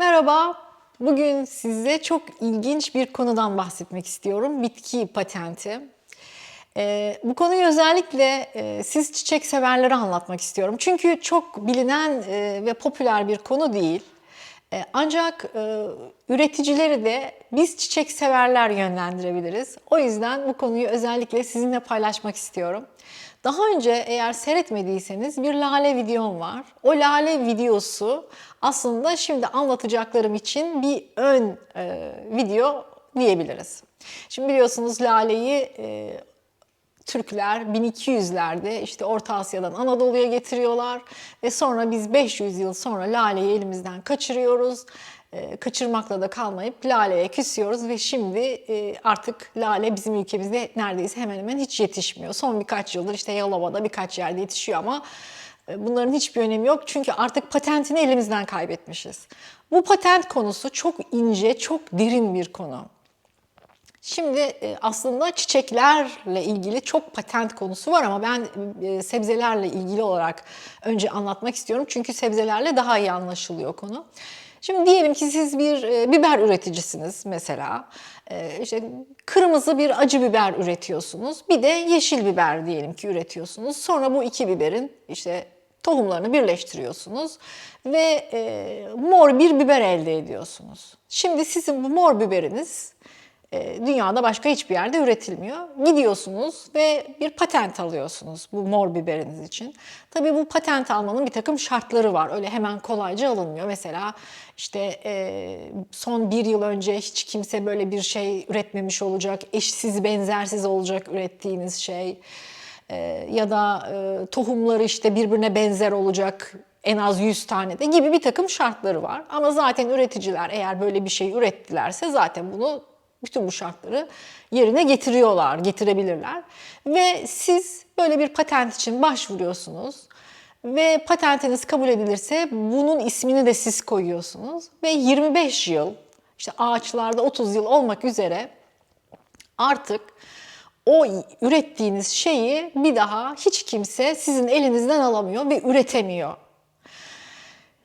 Merhaba. Bugün size çok ilginç bir konudan bahsetmek istiyorum. Bitki patenti. Ee, bu konuyu özellikle e, siz çiçek severlere anlatmak istiyorum. Çünkü çok bilinen e, ve popüler bir konu değil. E, ancak e, üreticileri de biz çiçek severler yönlendirebiliriz. O yüzden bu konuyu özellikle sizinle paylaşmak istiyorum. Daha önce eğer seyretmediyseniz bir lale videom var. O lale videosu aslında şimdi anlatacaklarım için bir ön e, video diyebiliriz. Şimdi biliyorsunuz laleyi e, Türkler 1200'lerde işte Orta Asya'dan Anadolu'ya getiriyorlar ve sonra biz 500 yıl sonra laleyi elimizden kaçırıyoruz. E, kaçırmakla da kalmayıp laleye küsüyoruz ve şimdi e, artık lale bizim ülkemizde neredeyse hemen hemen hiç yetişmiyor. Son birkaç yıldır işte Yalova'da birkaç yerde yetişiyor ama e, bunların hiçbir önemi yok çünkü artık patentini elimizden kaybetmişiz. Bu patent konusu çok ince, çok derin bir konu. Şimdi aslında çiçeklerle ilgili çok patent konusu var ama ben sebzelerle ilgili olarak önce anlatmak istiyorum. Çünkü sebzelerle daha iyi anlaşılıyor konu. Şimdi diyelim ki siz bir e, biber üreticisiniz mesela. İşte kırmızı bir acı biber üretiyorsunuz. Bir de yeşil biber diyelim ki üretiyorsunuz. Sonra bu iki biberin işte tohumlarını birleştiriyorsunuz ve mor bir biber elde ediyorsunuz. Şimdi sizin bu mor biberiniz e, dünyada başka hiçbir yerde üretilmiyor. Gidiyorsunuz ve bir patent alıyorsunuz bu mor biberiniz için. Tabii bu patent almanın bir takım şartları var. Öyle hemen kolayca alınmıyor. Mesela işte e, son bir yıl önce hiç kimse böyle bir şey üretmemiş olacak. Eşsiz, benzersiz olacak ürettiğiniz şey. E, ya da tohumları işte birbirine benzer olacak en az 100 tane de gibi bir takım şartları var. Ama zaten üreticiler eğer böyle bir şey ürettilerse zaten bunu bütün bu şartları yerine getiriyorlar, getirebilirler. Ve siz böyle bir patent için başvuruyorsunuz ve patentiniz kabul edilirse bunun ismini de siz koyuyorsunuz ve 25 yıl işte ağaçlarda 30 yıl olmak üzere artık o ürettiğiniz şeyi bir daha hiç kimse sizin elinizden alamıyor ve üretemiyor.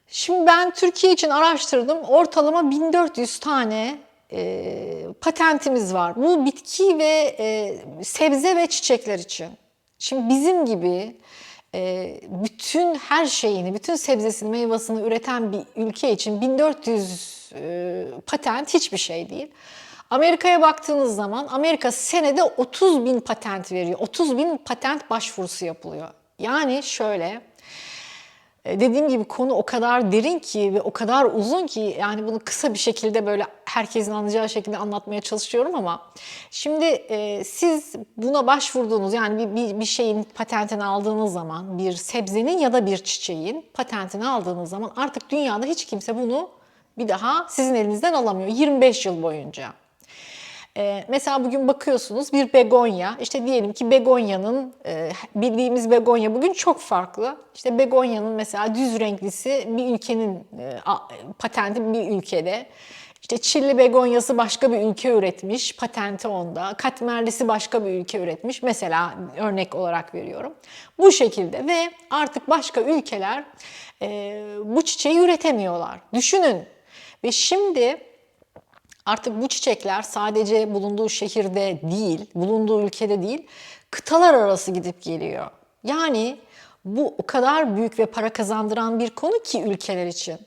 Şimdi ben Türkiye için araştırdım. Ortalama 1400 tane e, patentimiz var. Bu bitki ve e, sebze ve çiçekler için. Şimdi bizim gibi e, bütün her şeyini, bütün sebzesini, meyvasını üreten bir ülke için 1400 e, patent hiçbir şey değil. Amerika'ya baktığınız zaman Amerika senede 30 bin patent veriyor. 30 bin patent başvurusu yapılıyor. Yani şöyle dediğim gibi konu o kadar derin ki ve o kadar uzun ki yani bunu kısa bir şekilde böyle herkesin anlayacağı şekilde anlatmaya çalışıyorum ama şimdi e, siz buna başvurduğunuz yani bir, bir, bir şeyin patentini aldığınız zaman bir sebzenin ya da bir çiçeğin patentini aldığınız zaman artık dünyada hiç kimse bunu bir daha sizin elinizden alamıyor 25 yıl boyunca. Ee, mesela bugün bakıyorsunuz bir begonya, işte diyelim ki begonyanın, e, bildiğimiz begonya bugün çok farklı. İşte begonyanın mesela düz renklisi bir ülkenin e, patenti bir ülkede. İşte çilli begonyası başka bir ülke üretmiş, patenti onda. Katmerlisi başka bir ülke üretmiş. Mesela örnek olarak veriyorum. Bu şekilde ve artık başka ülkeler e, bu çiçeği üretemiyorlar. Düşünün. Ve şimdi Artık bu çiçekler sadece bulunduğu şehirde değil, bulunduğu ülkede değil, kıtalar arası gidip geliyor. Yani bu o kadar büyük ve para kazandıran bir konu ki ülkeler için.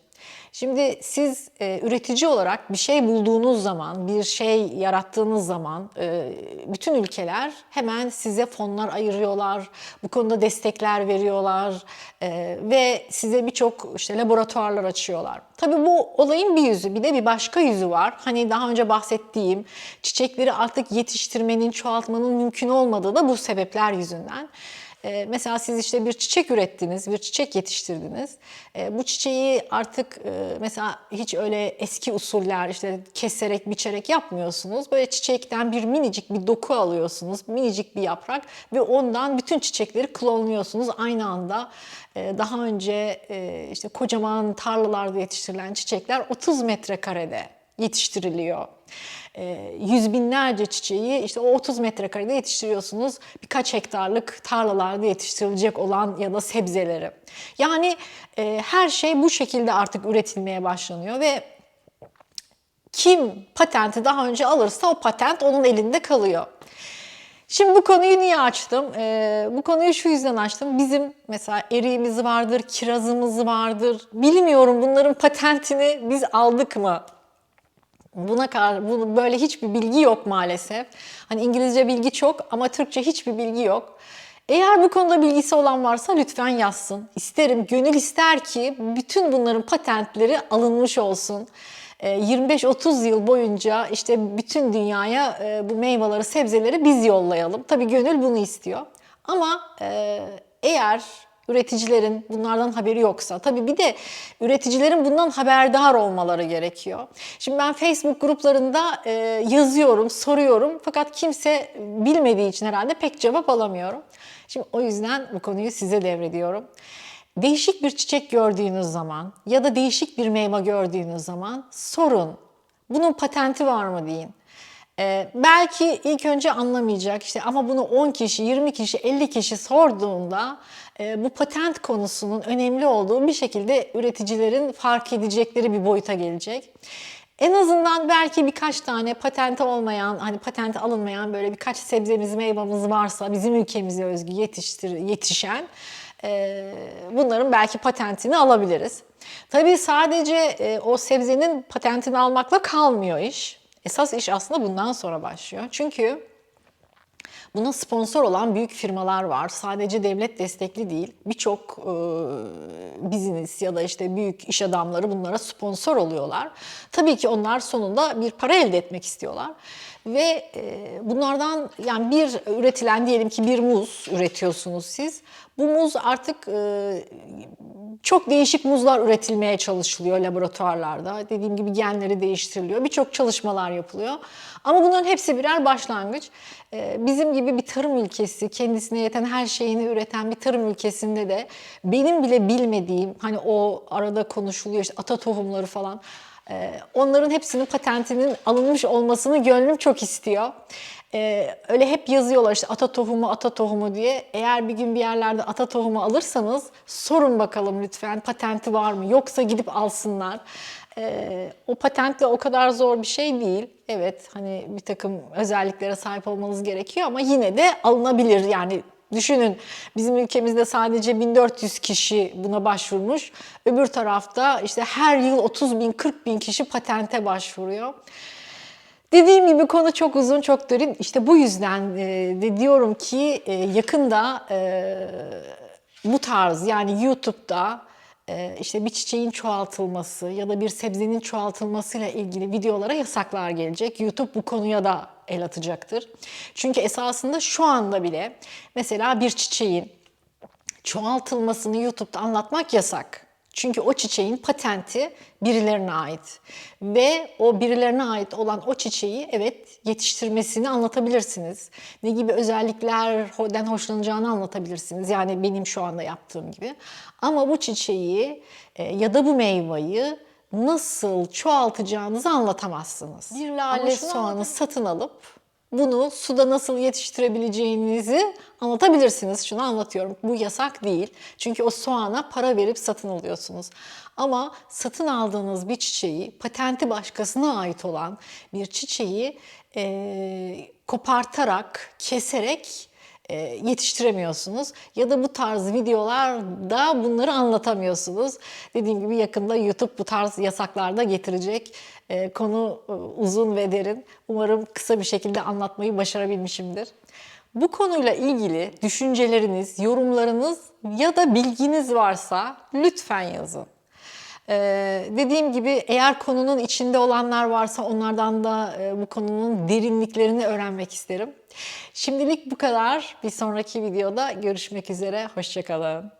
Şimdi siz e, üretici olarak bir şey bulduğunuz zaman, bir şey yarattığınız zaman e, bütün ülkeler hemen size fonlar ayırıyorlar, bu konuda destekler veriyorlar e, ve size birçok işte laboratuvarlar açıyorlar. Tabii bu olayın bir yüzü, bir de bir başka yüzü var. Hani daha önce bahsettiğim çiçekleri artık yetiştirmenin, çoğaltmanın mümkün olmadığı da bu sebepler yüzünden. E, mesela siz işte bir çiçek ürettiniz, bir çiçek yetiştirdiniz. E, bu çiçeği artık e, mesela hiç öyle eski usuller işte keserek, biçerek yapmıyorsunuz. Böyle çiçekten bir minicik bir doku alıyorsunuz, minicik bir yaprak ve ondan bütün çiçekleri klonluyorsunuz aynı anda. E, daha önce e, işte kocaman tarlalarda yetiştirilen çiçekler 30 metrekarede yetiştiriliyor. E, yüz binlerce çiçeği işte o 30 metrekarede yetiştiriyorsunuz. Birkaç hektarlık tarlalarda yetiştirilecek olan ya da sebzeleri. Yani e, her şey bu şekilde artık üretilmeye başlanıyor ve Kim patenti daha önce alırsa o patent onun elinde kalıyor. Şimdi bu konuyu niye açtım? Ee, bu konuyu şu yüzden açtım. Bizim mesela eriğimiz vardır, kirazımız vardır. Bilmiyorum bunların patentini biz aldık mı? Buna kadar bu böyle hiçbir bilgi yok maalesef. Hani İngilizce bilgi çok ama Türkçe hiçbir bilgi yok. Eğer bu konuda bilgisi olan varsa lütfen yazsın. İsterim, gönül ister ki bütün bunların patentleri alınmış olsun. Ee, 25-30 yıl boyunca işte bütün dünyaya e, bu meyveleri, sebzeleri biz yollayalım. Tabii gönül bunu istiyor. Ama e, eğer üreticilerin bunlardan haberi yoksa tabii bir de üreticilerin bundan haberdar olmaları gerekiyor. Şimdi ben Facebook gruplarında e, yazıyorum, soruyorum fakat kimse bilmediği için herhalde pek cevap alamıyorum. Şimdi o yüzden bu konuyu size devrediyorum. Değişik bir çiçek gördüğünüz zaman ya da değişik bir meyve gördüğünüz zaman sorun. Bunun patenti var mı deyin. Ee, belki ilk önce anlamayacak işte ama bunu 10 kişi, 20 kişi, 50 kişi sorduğunda e, bu patent konusunun önemli olduğu bir şekilde üreticilerin fark edecekleri bir boyuta gelecek. En azından belki birkaç tane patente olmayan, hani patente alınmayan böyle birkaç sebzemiz, meyvamız varsa bizim ülkemize özgü yetiştir, yetişen e, bunların belki patentini alabiliriz. Tabii sadece e, o sebzenin patentini almakla kalmıyor iş. Esas iş aslında bundan sonra başlıyor. Çünkü buna sponsor olan büyük firmalar var. Sadece devlet destekli değil. Birçok e, business ya da işte büyük iş adamları bunlara sponsor oluyorlar. Tabii ki onlar sonunda bir para elde etmek istiyorlar. Ve e, bunlardan yani bir üretilen diyelim ki bir muz üretiyorsunuz siz. Bu muz artık e, çok değişik muzlar üretilmeye çalışılıyor laboratuvarlarda. Dediğim gibi genleri değiştiriliyor. Birçok çalışmalar yapılıyor. Ama bunların hepsi birer başlangıç. Ee, Bizim gibi bir tarım ülkesi, kendisine yeten her şeyini üreten bir tarım ülkesinde de benim bile bilmediğim, hani o arada konuşuluyor işte ata tohumları falan. E, Onların hepsinin patentinin alınmış olmasını gönlüm çok istiyor. Ee, öyle hep yazıyorlar işte ata tohumu, ata tohumu diye. Eğer bir gün bir yerlerde ata tohumu alırsanız sorun bakalım lütfen patenti var mı? Yoksa gidip alsınlar. Ee, o patentle o kadar zor bir şey değil. Evet hani bir takım özelliklere sahip olmanız gerekiyor ama yine de alınabilir. Yani düşünün bizim ülkemizde sadece 1400 kişi buna başvurmuş. Öbür tarafta işte her yıl 30 bin 40 bin kişi patente başvuruyor. Dediğim gibi konu çok uzun, çok derin. İşte bu yüzden e, de diyorum ki e, yakında e, bu tarz yani YouTube'da işte bir çiçeğin çoğaltılması ya da bir sebzenin çoğaltılmasıyla ilgili videolara yasaklar gelecek. YouTube bu konuya da el atacaktır. Çünkü esasında şu anda bile mesela bir çiçeğin çoğaltılmasını YouTube'da anlatmak yasak. Çünkü o çiçeğin patenti birilerine ait. Ve o birilerine ait olan o çiçeği evet yetiştirmesini anlatabilirsiniz. Ne gibi özelliklerden hoşlanacağını anlatabilirsiniz. Yani benim şu anda yaptığım gibi. Ama bu çiçeği e, ya da bu meyveyi nasıl çoğaltacağınızı anlatamazsınız. Bir lale soğanı satın alıp bunu suda nasıl yetiştirebileceğinizi anlatabilirsiniz. Şunu anlatıyorum. Bu yasak değil. Çünkü o soğana para verip satın alıyorsunuz. Ama satın aldığınız bir çiçeği, patenti başkasına ait olan bir çiçeği e, kopartarak, keserek yetiştiremiyorsunuz. Ya da bu tarz videolarda bunları anlatamıyorsunuz. Dediğim gibi yakında YouTube bu tarz yasaklar da getirecek. E, konu e, uzun ve derin. Umarım kısa bir şekilde anlatmayı başarabilmişimdir. Bu konuyla ilgili düşünceleriniz, yorumlarınız ya da bilginiz varsa lütfen yazın. Ee, dediğim gibi eğer konunun içinde olanlar varsa onlardan da e, bu konunun derinliklerini öğrenmek isterim. Şimdilik bu kadar. Bir sonraki videoda görüşmek üzere. Hoşçakalın.